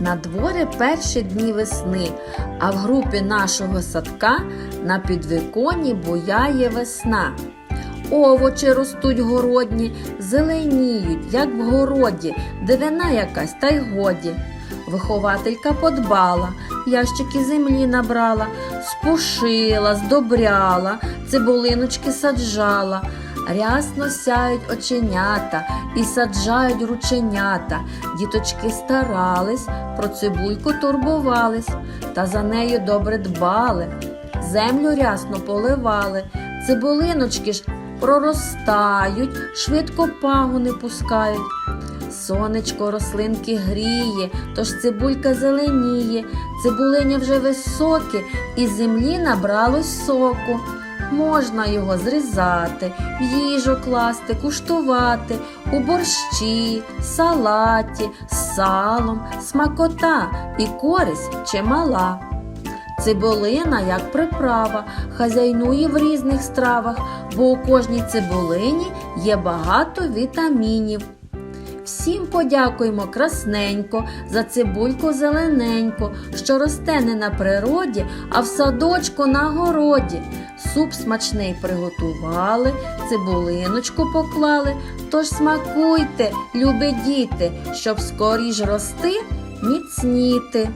На дворі перші дні весни, а в групі нашого садка на підвіконні буяє весна. Овочі ростуть городні, зеленіють, як в городі, дивина якась, та й годі. Вихователька подбала, ящики землі набрала, спушила, здобряла, цибулиночки саджала. Рясно сяють оченята і саджають рученята. Діточки старались, про цибульку турбувались, та за нею добре дбали. Землю рясно поливали, цибулиночки ж проростають, швидко пагони пускають. Сонечко рослинки гріє, тож цибулька зеленіє, цибулиня вже високе, і землі набралось соку. Можна його зрізати, в їжу класти, куштувати, у борщі, салаті, салом, смакота і користь чимала. Цибулина як приправа, хазяйнує в різних стравах, бо у кожній цибулині є багато вітамінів. Всім подякуємо красненько за цибульку зелененько, що росте не на природі, а в садочку на городі. Суп смачний приготували, цибулиночку поклали. Тож смакуйте, любі діти, щоб скоріш рости, міцніти.